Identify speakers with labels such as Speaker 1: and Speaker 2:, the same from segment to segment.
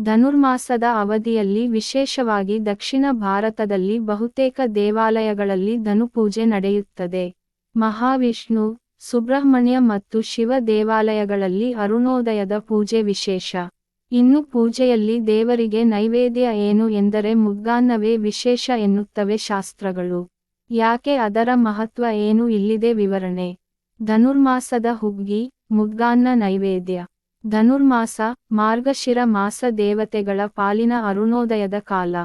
Speaker 1: ಧನುರ್ಮಾಸದ ಅವಧಿಯಲ್ಲಿ ವಿಶೇಷವಾಗಿ ದಕ್ಷಿಣ ಭಾರತದಲ್ಲಿ ಬಹುತೇಕ ದೇವಾಲಯಗಳಲ್ಲಿ ಧನುಪೂಜೆ ನಡೆಯುತ್ತದೆ. ಮಹಾವಿಷ್ಣು, ಸುಬ್ರಹ್ಮಣ್ಯ ಮತ್ತು ಶಿವ ದೇವಾಲಯಗಳಲ್ಲಿ ಅರುಣೋದಯದ ಪೂಜೆ ವಿಶೇಷ. ಇನ್ನು ಪೂಜೆಯಲ್ಲಿ ದೇವರಿಗೆ ನೈವೇದ್ಯ ಏನು ಎಂದರೆ ಮುಗ್ಗಾನ್ನವೇ ವಿಶೇಷ ಎನ್ನುತ್ತವೆ ಶಾಸ್ತ್ರಗಳು. ಯಾಕೆ ಅದರ ಮಹತ್ವ ಏನು ಇಲ್ಲಿದೆ ವಿವರಣೆ. ಧನುರ್ಮಾಸದ ಹುಗ್ಗಿ ಮುಗ್ಗಾನ್ನ ನೈವೇದ್ಯ. ಧನುರ್ಮಾಸ, ಮಾರ್ಗಶಿರ ಮಾಸ ದೇವತೆಗಳ ಪಾಲಿನ ಅರುಣೋದಯದ ಕಾಲ.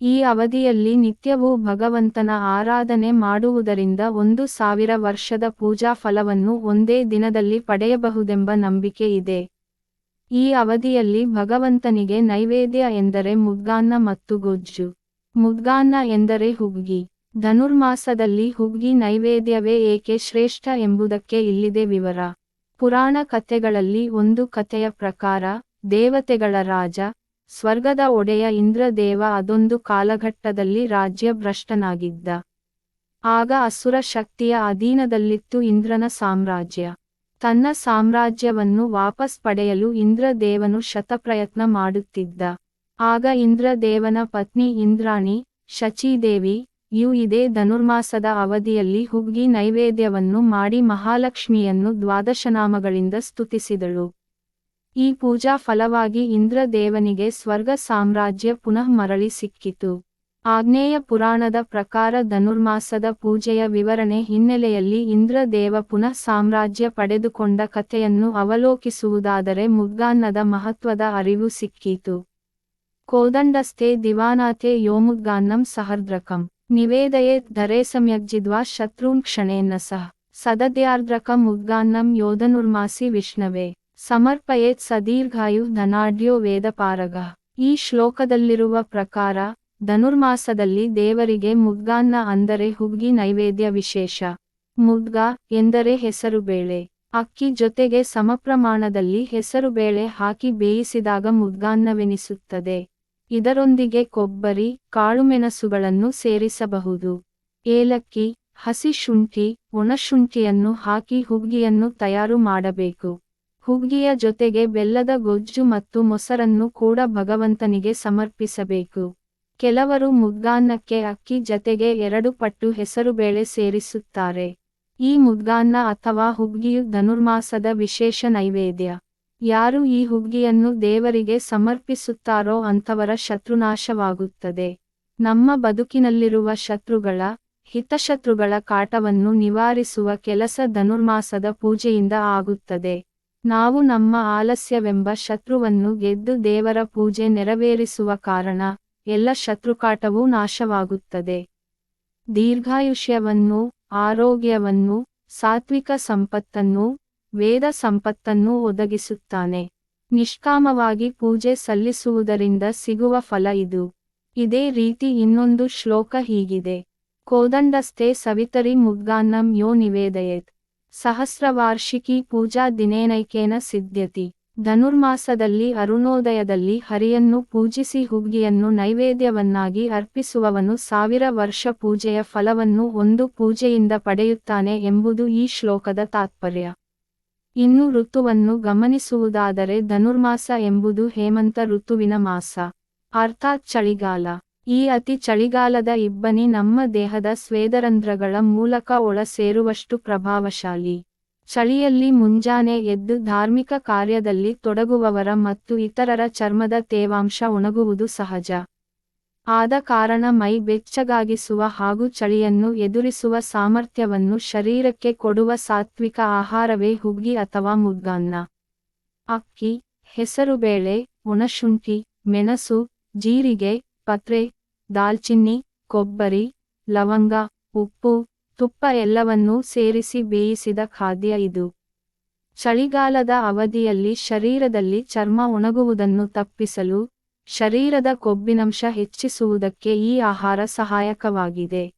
Speaker 1: ಈ ಅವಧಿಯಲ್ಲಿ ನಿತ್ಯವೂ ಭಗವಂತನ ಆರಾಧನೆ ಮಾಡುವುದರಿಂದ ಒಂದು ಸಾವಿರ ವರ್ಷದ ಪೂಜಾ ಫಲವನ್ನು ಒಂದೇ ದಿನದಲ್ಲಿ ಪಡೆಯಬಹುದೆಂಬ ನಂಬಿಕೆ ಇದೆ. ಈ ಅವಧಿಯಲ್ಲಿ ಭಗವಂತನಿಗೆ ನೈವೇದ್ಯ ಎಂದರೆ ಮುದ್ಗಾನ್ನ ಮತ್ತು ಗೊಜ್ಜು. ಮುದ್ಗಾನ್ನ ಎಂದರೆ ಹುಗ್ಗಿ. ಧನುರ್ಮಾಸದಲ್ಲಿ ಹುಗ್ಗಿ ನೈವೇದ್ಯವೇ ಏಕೆ ಶ್ರೇಷ್ಠ ಎಂಬುದಕ್ಕೆ ಇಲ್ಲಿದೆ ವಿವರ. ಪುರಾಣ ಕಥೆಗಳಲ್ಲಿ ಒಂದು ಕಥೆಯ ಪ್ರಕಾರ, ದೇವತೆಗಳ ರಾಜ, ಸ್ವರ್ಗದ ಒಡೆಯ ಇಂದ್ರದೇವ ಅದೊಂದು ಕಾಲಘಟ್ಟದಲ್ಲಿ ರಾಜ್ಯ ಭ್ರಷ್ಟನಾಗಿದ್ದ ಆಗ ಅಸುರ ಶಕ್ತಿಯ ಅಧೀನದಲ್ಲಿತ್ತು ಇಂದ್ರನ ಸಾಮ್ರಾಜ್ಯ. ತನ್ನ ಸಾಮ್ರಾಜ್ಯವನ್ನು ವಾಪಸ್ ಪಡೆಯಲು ಇಂದ್ರದೇವನು ಶತಪ್ರಯತ್ನ ಮಾಡುತ್ತಿದ್ದ. ಆಗ ಇಂದ್ರದೇವನ ಪತ್ನಿ ಇಂದ್ರಾಣಿ, ಶಚೀದೇವಿ ಯು ಇದೇ ಧನುರ್ಮಾಸದ ಅವಧಿಯಲ್ಲಿ ಹುಗ್ಗಿ ನೈವೇದ್ಯವನ್ನು ಮಾಡಿ ಮಹಾಲಕ್ಷ್ಮಿಯನ್ನು ದ್ವಾದಶನಾಮಗಳಿಂದ ಸ್ತುತಿಸಿದಳು. ಈ ಪೂಜಾ ಫಲವಾಗಿ ಇಂದ್ರದೇವನಿಗೆ ಸ್ವರ್ಗ ಸಾಮ್ರಾಜ್ಯ ಪುನಃ ಮರಳಿ ಸಿಕ್ಕಿತು. ಆಗ್ನೇಯ ಪುರಾಣದ ಪ್ರಕಾರ ಧನುರ್ಮಾಸದ ಪೂಜೆಯ ವಿವರಣೆ ಹಿನ್ನೆಲೆಯಲ್ಲಿ ಇಂದ್ರದೇವ ಪುನಃ ಸಾಮ್ರಾಜ್ಯ ಪಡೆದುಕೊಂಡ ಕಥೆಯನ್ನು ಅವಲೋಕಿಸುವುದಾದರೆ ಮುದ್ಗಾನ್ನದ ಮಹತ್ವದ ಅರಿವು ಸಿಕ್ಕೀತು. ಕೋದಂಡಸ್ಥೆ ದಿವಾನಾಥೆ ಯೋಮುದ್ಗಾನ್ನಂ ಸಹರ್ದ್ರಕಂ. ನಿವೇದಯೇತ್ ಧರೇಸಮ್ಯಗ್ಜಿದ್ವಾ ಶತ್ರೂನ್ ಕ್ಷಣೇನ ಸಹ. ಸದದ್ಯಾರ್ದ್ರಕಂ ಉದ್ಗಾನ್ನಂ ಯೋಧನುರ್ಮಾಸಿ ವಿಷ್ಣವೇ. ಸಮರ್ಪಯೇತ್ ಸದೀರ್ಘಾಯು ಧನಾಢ್ಯೋ ವೇದಪಾರಗ ಈ ಶ್ಲೋಕದಲ್ಲಿರುವ ಪ್ರಕಾರ, ಧನುರ್ಮಾಸದಲ್ಲಿ ದೇವರಿಗೆ ಮುದ್ಗಾನ್ನ ಅಂದರೆ ಹುಗ್ಗಿ ನೈವೇದ್ಯ ವಿಶೇಷ. ಮುದ್ಗ ಎಂದರೆ ಹೆಸರುಬೇಳೆ ಅಕ್ಕಿ ಜೊತೆಗೆ ಸಮಪ್ರಮಾಣದಲ್ಲಿ ಹೆಸರುಬೇಳೆ ಹಾಕಿ ಬೇಯಿಸಿದಾಗ ಮುಗ್ಗಾನ್ನವೆನಿಸುತ್ತದೆ ಇದರೊಂದಿಗೆ ಕೊಬ್ಬರಿ, ಕಾಳುಮೆಣಸುಗಳನ್ನು ಸೇರಿಸಬಹುದು. ಏಲಕ್ಕಿ, ಹಸಿ ಶುಂಠಿ, ಒಣಶುಂಠಿಯನ್ನು ಹಾಕಿ ಹುಗ್ಗಿಯನ್ನು ತಯಾರು ಮಾಡಬೇಕು. ಹುಗ್ಗಿಯ ಜೊತೆಗೆ ಬೆಲ್ಲದ ಗೊಜ್ಜು ಮತ್ತು ಮೊಸರನ್ನು ಕೂಡ ಭಗವಂತನಿಗೆ ಸಮರ್ಪಿಸಬೇಕು. ಕೆಲವರು ಮುದ್ಗಾನ್ನಕ್ಕೆ ಅಕ್ಕಿ ಜತೆಗೆ ಎರಡು ಪಟ್ಟು ಹೆಸರುಬೇಳೆ ಸೇರಿಸುತ್ತಾರೆ. ಈ ಮುದ್ಗಾನ್ನ ಅಥವಾ ಹುಗ್ಗಿಯು ಧನುರ್ಮಾಸದ ವಿಶೇಷ ನೈವೇದ್ಯ. ಯಾರು ಈ ಹುಗ್ಗಿಯನ್ನು ದೇವರಿಗೆ ಸಮರ್ಪಿಸುತ್ತಾರೋ ಅಂಥವರ ಶತ್ರುನಾಶವಾಗುತ್ತದೆ. ನಮ್ಮ ಬದುಕಿನಲ್ಲಿರುವ ಶತ್ರುಗಳ, ಹಿತಶತ್ರುಗಳ ಕಾಟವನ್ನು ನಿವಾರಿಸುವ ಕೆಲಸ ಧನುರ್ಮಾಸದ ಪೂಜೆಯಿಂದ ಆಗುತ್ತದೆ. ನಾವು ನಮ್ಮ ಆಲಸ್ಯವೆಂಬ ಶತ್ರುವನ್ನು ಗೆದ್ದು ದೇವರ ಪೂಜೆ ನೆರವೇರಿಸುವ ಕಾರಣ ಎಲ್ಲ ಶತ್ರುಕಾಟವೂ ನಾಶವಾಗುತ್ತದೆ. ದೀರ್ಘಾಯುಷ್ಯವನ್ನು, ಆರೋಗ್ಯವನ್ನು, ಸಾತ್ವಿಕ ಸಂಪತ್ತನ್ನು ವೇದ ಸಂಪತ್ತನ್ನು ಒದಗಿಸುತ್ತಾನೆ. ನಿಷ್ಕಾಮವಾಗಿ ಪೂಜೆ ಸಲ್ಲಿಸುವುದರಿಂದ ಸಿಗುವ ಫಲ ಇದು. ಇದೇ ರೀತಿ ಇನ್ನೊಂದು ಶ್ಲೋಕ ಹೀಗಿದೆ. ಕೋದಂಡಸ್ಥೆ ಸವಿತರಿ ಮುಗ್ಗಾನ್ನಂ ಯೋ ನಿವೇದಯೇತ್. ಸಹಸ್ರವಾರ್ಷಿಕಿ ಪೂಜಾ ದಿನೇನೈಕೇನ ಸಿದ್ಧತಿ ಧನುರ್ಮಾಸದಲ್ಲಿ ಅರುಣೋದಯದಲ್ಲಿ ಹರಿಯನ್ನು ಪೂಜಿಸಿ ಹುಗ್ಗಿಯನ್ನು ನೈವೇದ್ಯವನ್ನಾಗಿ ಅರ್ಪಿಸುವವನು ಸಾವಿರ ವರ್ಷ ಪೂಜೆಯ ಫಲವನ್ನು ಒಂದು ಪೂಜೆಯಿಂದ ಪಡೆಯುತ್ತಾನೆ ಎಂಬುದು ಈ ಶ್ಲೋಕದ ತಾತ್ಪರ್ಯ. ಇನ್ನು ಋತುವನ್ನು ಗಮನಿಸುವುದಾದರೆ ಧನುರ್ಮಾಸ ಎಂಬುದು ಹೇಮಂತ ಋತುವಿನ ಮಾಸ. ಅರ್ಥಾತ್ ಚಳಿಗಾಲ. ಈ ಅತಿ ಚಳಿಗಾಲದ ಇಬ್ಬನಿ ನಮ್ಮ ದೇಹದ ಸ್ವೇದರಂಧ್ರಗಳ ಮೂಲಕ ಒಳ ಸೇರುವಷ್ಟು ಪ್ರಭಾವಶಾಲಿ. ಚಳಿಯಲ್ಲಿ ಮುಂಜಾನೆ ಎದ್ದು ಧಾರ್ಮಿಕ ಕಾರ್ಯದಲ್ಲಿ ತೊಡಗುವವರ ಮತ್ತು ಇತರರ ಚರ್ಮದ ತೇವಾಂಶ ಒಣಗುವುದು ಸಹಜ. ಆದ ಕಾರಣ ಮೈ ಬೆಚ್ಚಗಾಗಿಸುವ ಹಾಗೂ ಚಳಿಯನ್ನು ಎದುರಿಸುವ ಸಾಮರ್ಥ್ಯವನ್ನು ಶರೀರಕ್ಕೆ ಕೊಡುವ ಸಾತ್ವಿಕ ಆಹಾರವೇ ಹುಗ್ಗಿ ಅಥವಾ ಮುಗ್ಗಾನ್ನ ಅಕ್ಕಿ, ಹೆಸರುಬೇಳೆ, ಒಣಶುಂಠಿ, ಮೆಣಸು, ಜೀರಿಗೆ, ಪತ್ರೆ, ದಾಲ್ಚಿನ್ನಿ, ಕೊಬ್ಬರಿ, ಲವಂಗ, ಉಪ್ಪು, ತುಪ್ಪ ಎಲ್ಲವನ್ನೂ ಸೇರಿಸಿ ಬೇಯಿಸಿದ ಖಾದ್ಯ ಇದು. ಚಳಿಗಾಲದ ಅವಧಿಯಲ್ಲಿ ಶರೀರದಲ್ಲಿ ಚರ್ಮ ಒಣಗುವುದನ್ನು ತಪ್ಪಿಸಲು ಶರೀರದ ಕೊಬ್ಬಿನಂಶ ಹೆಚ್ಚಿಸುವುದಕ್ಕೆ ಈ ಆಹಾರ ಸಹಾಯಕವಾಗಿದೆ.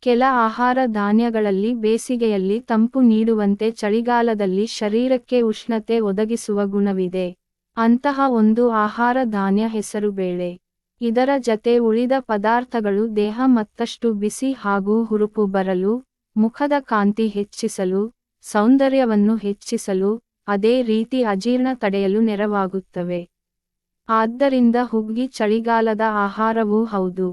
Speaker 1: ಕೆಲ ಆಹಾರ ಧಾನ್ಯಗಳಲ್ಲಿ ಬೇಸಿಗೆಯಲ್ಲಿ ತಂಪು ನೀಡುವಂತೆ ಚಳಿಗಾಲದಲ್ಲಿ ಶರೀರಕ್ಕೆ ಉಷ್ಣತೆ ಒದಗಿಸುವ ಗುಣವಿದೆ. ಅಂತಹ ಒಂದು ಆಹಾರ ಧಾನ್ಯ ಹೆಸರುಬೇಳೆ ಇದರ ಜತೆ ಉಳಿದ ಪದಾರ್ಥಗಳು ದೇಹ ಮತ್ತಷ್ಟು ಬಿಸಿ ಹಾಗೂ ಹುರುಪು ಬರಲು, ಮುಖದ ಕಾಂತಿ ಹೆಚ್ಚಿಸಲು, ಸೌಂದರ್ಯವನ್ನು ಹೆಚ್ಚಿಸಲು, ಅದೇ ರೀತಿ ಅಜೀರ್ಣ ತಡೆಯಲು ನೆರವಾಗುತ್ತವೆ. ಆದ್ದರಿಂದ ಹುಗ್ಗಿ ಚಳಿಗಾಲದ ಆಹಾರವೂ ಹೌದು.